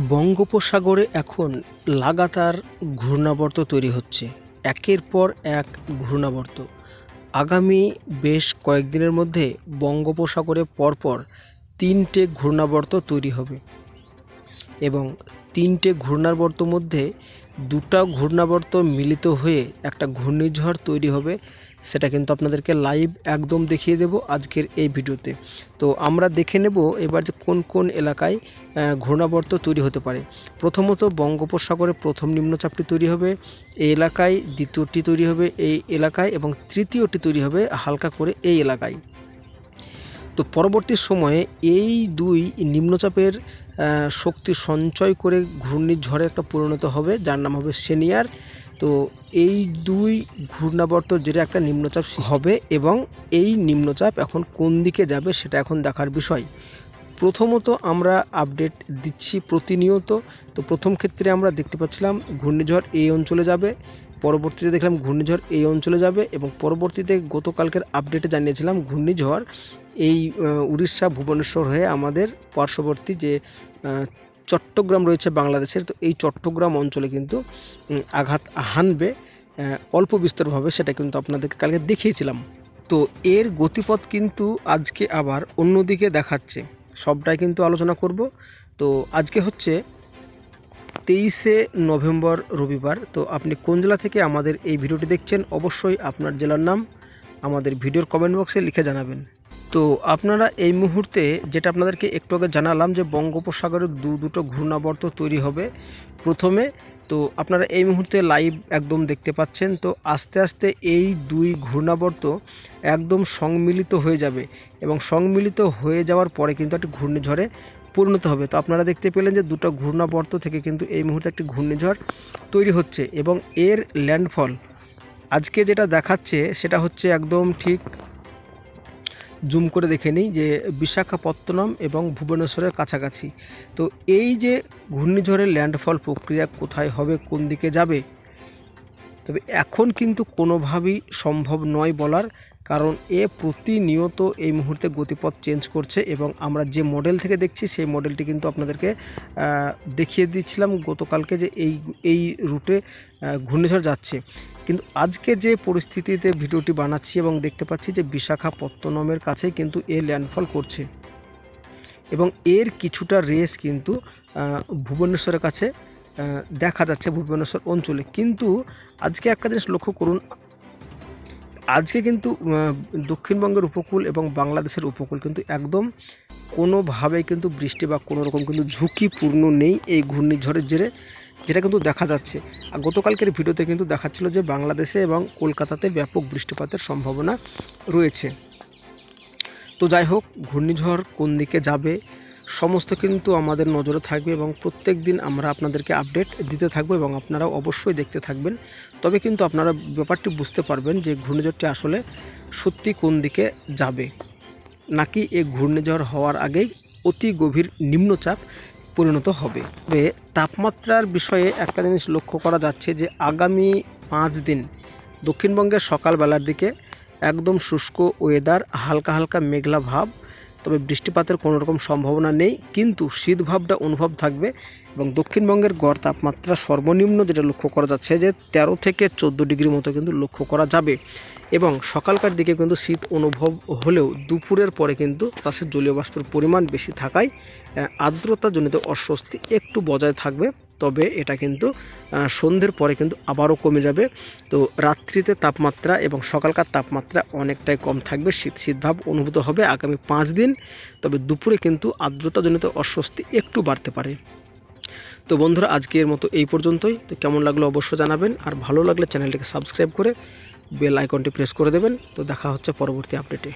বঙ্গোপসাগরে এখন লাগাতার ঘূর্ণাবর্ত তৈরি হচ্ছে। একের পর এক ঘূর্ণাবর্ত। আগামী বেশ কয়েকদিনের মধ্যে বঙ্গোপসাগরে পরপর তিনটে ঘূর্ণাবর্ত তৈরি হবে এবং তিনটে ঘূর্ণাবর্ত মধ্যে দুটা ঘূর্ণাবর্ত মিলিত হয়ে একটা ঘূর্ণিঝড় তৈরি হবে, সেটা কিন্তু আপনাদেরকে লাইভ একদম দেখিয়ে দেব আজকের এই ভিডিওতে। তো আমরা দেখে নেব এবার যে কোন কোন এলাকায় ঘূর্ণাবর্ত তৈরি হতে পারে। প্রথমত বঙ্গোপসাগরে প্রথম নিম্নচাপটি তৈরি হবে, এই এলাকায় দ্বিতীয়টি তৈরি হবে এই এলাকায় এবং তৃতীয়টি তৈরি হবে হালকা করে এই এলাকায়। তো পরবর্তী সময়ে এই দুই নিম্নচাপের শক্তি সঞ্চয় করে ঘূর্ণিঝড়ে একটা পরিণত হবে, যার নাম হবে সেনিয়ার। তো এই দুই ঘূর্ণাবর্ত যেটা একটা নিম্নচাপ হবে এবং এই নিম্নচাপ এখন কোন দিকে যাবে সেটা এখন দেখার বিষয়। প্রথমত আমরা আপডেট দিচ্ছি প্রতিনিয়ত। তো প্রথম ক্ষেত্রে আমরা দেখতে পাচ্ছিলাম ঘূর্ণিঝড় এই অঞ্চলে যাবে পরবর্তীতে দেখলাম ঘূর্ণিঝড় এই অঞ্চলে যাবে এবং পরবর্তীতে গতকালকের আপডেটে জানিয়েছিলাম ঘূর্ণিঝড় এই উড়িষ্যা, ভুবনেশ্বর হয়ে আমাদের পার্শ্ববর্তী যে চট্টগ্রাম রয়েছে বাংলাদেশের, তো এই চট্টগ্রাম অঞ্চলে কিন্তু আঘাত হানবে অল্প বিস্তরভাবে সেটা কিন্তু আপনাদেরকে কালকে দেখিয়েছিলাম। তো এর গতিপথ কিন্তু আজকে আবার অন্যদিকে দেখাচ্ছে। সবটাই কিন্তু আলোচনা করব। তো আজকে হচ্ছে তেইশে নভেম্বর রবিবার। তো আপনি কোন জেলা থেকে আমাদের এই ভিডিওটি দেখছেন, অবশ্যই আপনার জেলার নাম আমাদের ভিডিওর কমেন্ট বক্সে লিখে জানাবেন। তো আপনারা এই মুহূর্তে যেটা আপনাদেরকে একটু আগে জানালাম যে বঙ্গোপসাগরের দু দুটো ঘূর্ণাবর্ত তৈরি হবে প্রথমে, তো আপনারা এই মুহূর্তে লাইভ একদম দেখতে পাচ্ছেন, তো আস্তে আস্তে এই দুই ঘূর্ণাবর্ত একদম সংমিলিত হয়ে যাবে এবং সংমিলিত হয়ে যাওয়ার পরে কিন্তু একটি ঘূর্ণিঝড়ে পরিণত হবে। তো আপনারা দেখতে পেলেন যে দুটো ঘূর্ণাবর্ত থেকে কিন্তু এই মুহূর্তে একটি ঘূর্ণিঝড় তৈরি হচ্ছে এবং এর ল্যান্ডফল আজকে যেটা দেখাচ্ছে সেটা হচ্ছে একদম ঠিক জুম করে দেখে নিই যে বিশাখাপত্তনম এবং ভুবনেশ্বরের কাছাকাছি। তো এই যে ঘূর্ণিঝড়ের ল্যান্ডফল প্রক্রিয়া কোথায় হবে, কোন দিকে যাবে, তবে এখন কিন্তু কোনোভাবেই সম্ভব নয় বলার। কারণ এ প্রতিনিয়ত এই মুহূর্তে গতিপথ চেঞ্জ করছে এবং আমরা যে মডেল থেকে দেখছি, সেই মডেলটি কিন্তু আপনাদেরকে দেখিয়ে দিচ্ছিলাম গতকালকে যে এই এই রুটে ঘূর্ণিঝড় যাচ্ছে। কিন্তু আজকে যে পরিস্থিতিতে ভিডিওটি বানাচ্ছি এবং দেখতে পাচ্ছি যে বিশাখাপত্তনমের কাছে কিন্তু এ ল্যান্ডফল করছে। এবং এর কিছুটা রেস কিন্তু ভুবনেশ্বরের কাছে দেখা যাচ্ছে ভুবনেশ্বর অঞ্চলে। কিন্তু আজকে একটা জিনিস লক্ষ্য করুন আজকে কিন্তু দক্ষিণবঙ্গের উপকূল এবং বাংলাদেশের উপকূল কিন্তু একদম কোনোভাবেই কিন্তু বৃষ্টি বা কোনো রকম কিন্তু ঝুঁকিপূর্ণ নেই এই ঘূর্ণিঝড়ের জেরে, যেটা কিন্তু দেখা যাচ্ছে। আর গতকালকের ভিডিওতে কিন্তু দেখাচ্ছিল যে বাংলাদেশে এবং কলকাতাতে ব্যাপক বৃষ্টিপাতের সম্ভাবনা রয়েছে। তো যাই হোক, ঘূর্ণিঝড় কোন দিকে যাবে সমস্ত কিন্তু আমাদের নজরে থাকবে এবং প্রত্যেক দিন আমরা আপনাদেরকে আপডেট দিতে থাকব এবং আপনারা অবশ্যই দেখতে থাকবেন। তবে কিন্তু আপনারা ব্যাপারটি বুঝতে পারবেন যে ঘূর্ণিঝড়টি আসলে সত্যি কোন দিকে যাবে। নাকি এ ঘূর্ণিঝড় হওয়ার আগেই অতি গভীর নিম্নচাপ পরিণত হবে। তবে তাপমাত্রার বিষয়ে একটা জিনিস লক্ষ্য করা যাচ্ছে যে আগামী পাঁচ দিন দক্ষিণবঙ্গের সকালবেলার দিকে একদম শুষ্ক ওয়েদার হালকা হালকা মেঘলা ভাব তবে বৃষ্টিপাতের কোনো রকম সম্ভাবনা নেই, কিন্তু শীত ভাবটা অনুভব থাকবে এবং দক্ষিণবঙ্গের গড় তাপমাত্রা সর্বনিম্ন যেটা লক্ষ্য করা যাচ্ছে যে তেরো থেকে চোদ্দ ডিগ্রি মতো কিন্তু লক্ষ্য করা যাবে এবং সকালকার দিকে কিন্তু শীত অনুভব হলেও দুপুরের পরে কিন্তু তাসের জলীয় বাষ্পের পরিমাণ বেশি থাকায় আর্দ্রতাজনিত অস্বস্তি একটু বজায় থাকবে। তবে এটা কিন্তু সন্ধ্যের পরে কিন্তু আবারও কমে যাবে। তো রাত্রিতে তাপমাত্রা এবং সকালকার তাপমাত্রা অনেকটাই কম থাকবে। শীত শীতভাব অনুভূত হবে আগামী পাঁচ দিন। তবে দুপুরে কিন্তু আর্দ্রতাজনিত অস্বস্তি একটু বাড়তে পারে। তো বন্ধুরা, আজকের মতো এই পর্যন্তই। তো কেমন লাগল অবশ্যই জানাবেন। আর ভালো লাগলে চ্যানেলটিকে সাবস্ক্রাইব করে বেল আইকনটি প্রেস করে দেবেন। তো দেখা হচ্ছে পরবর্তী আপডেটে।